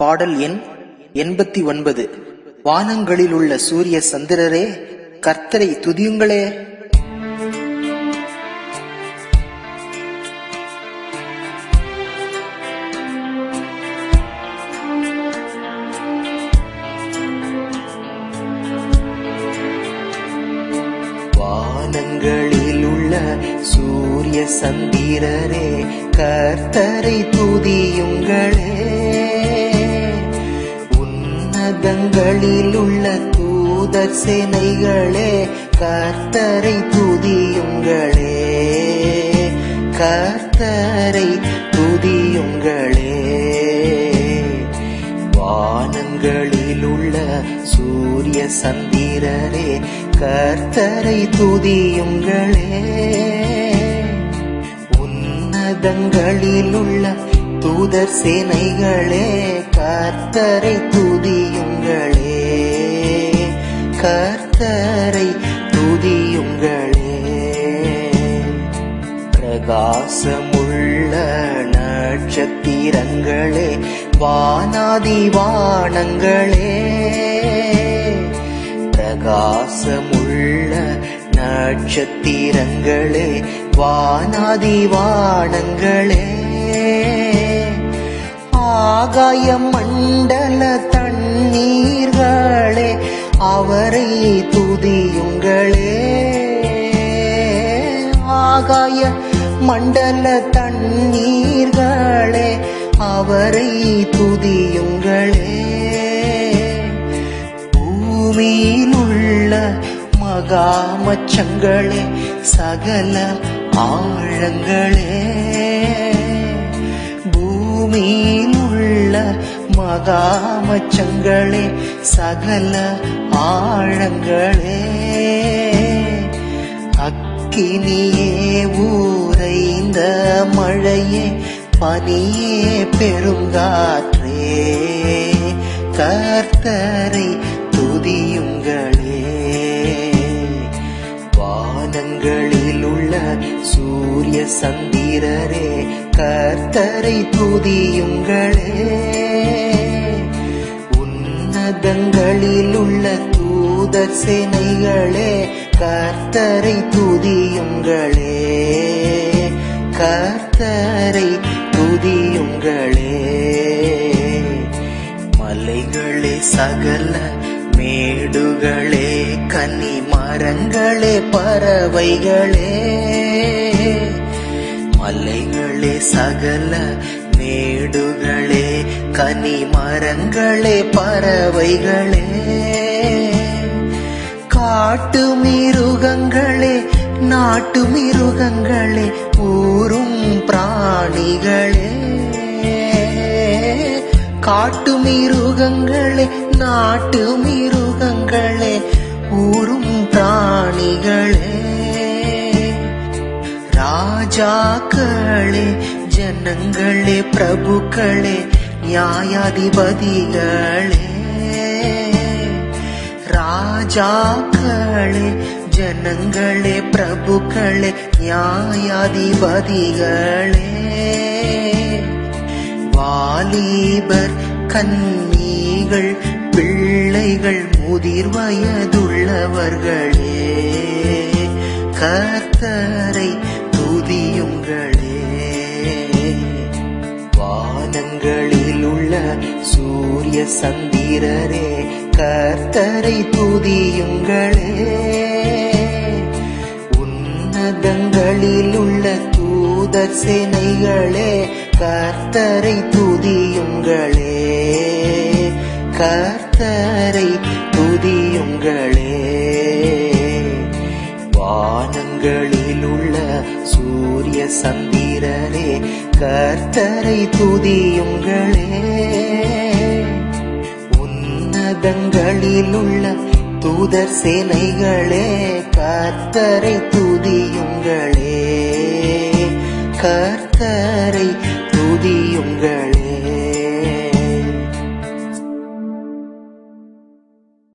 பாடல் எண் எண்பத்தி ஒன்பது. வானங்களில் உள்ள சூரிய சந்திரரே கர்த்தரை துதியுங்களே. வானங்களில் உள்ள சூரிய சந்திரரே கர்த்தரை துதியுங்களே. உன்னதங்களில் உள்ள தூதர் சேனைகளே கர்த்தரை துதியுங்களே. கர்த்தரை துதியுங்களே. வானங்களில் உள்ள சூரிய சந்திரரே கர்த்தரை துதியுங்களே. உன்னதங்களில் உள்ள தூதர் சேனைகளே கர் கர்த்தரை துதியுங்களே. கர்த்தரை துதியுங்களே. பிரகாசமுள்ள நட்சத்திரங்களே வானாதி வானங்களே பிரகாசமுள்ள நட்சத்திரங்களே வானாதி வானங்களே ஆகாய மண்டல தண்ணீர்களே அவரை துதியுங்களே ஆகாய மண்டல தண்ணீர்களே அவரை துதியுங்களே பூமியில் உள்ள மகாமச்சங்களே சகல ஆழங்களே. பூமியில் ஆகாமச்சங்களே சகல ஆழங்களே. அக்கினியே ஊரைந்த மழையே பனியே பெருங்காற்றே. கர்த்தரை துதியுங்களே. வானங்களில் உள்ள சூரிய சந்திரரே கர்த்தரை துதியுங்களே. உன்னதங்களில் உள்ள தூதர் சேனைகளே கர்த்தரை துதியுங்களே. கர்த்தரை துதியுங்களே. மலைகளே சகல மேடுகளே கன்னி மரங்களே பறவைகளே. மலைகளே சகல மேடுகளே கனி மரங்களே பறவைகளே. காட்டு மிருகங்களே நாட்டு மிருகங்களே ஊரும் பிராணிகளே. காட்டு மிருகங்களே நாட்டு மிருகங்களே ஊரும் பிராணிகளே. ராஜாக்களே ஜனங்களே பிரபுக்களே நியாயாதிபதிகளே ராஜாக்களே ஜனங்களே பிரபுக்களே நியாயாதிபதிகளே வாலிபர் கன்னிகள் பிள்ளைகள் முதிர் வயதுள்ளவர்களே கர்த்தரை சூரிய சந்திரரே கர்த்தரை துதியுங்களே. உன்னதங்களில் உள்ள தூதர் சேனைகளே கர்த்தரை துதியுங்களே. கர்த்தரை துதியுங்களே. வானங்களில் உள்ள சூரிய சந்திரரே கர்த்தரை துதியுங்களே. பாதங்களிலுள்ள தூதர் சேனைகளே கர்த்தரை துதியுங்களே. கர்த்த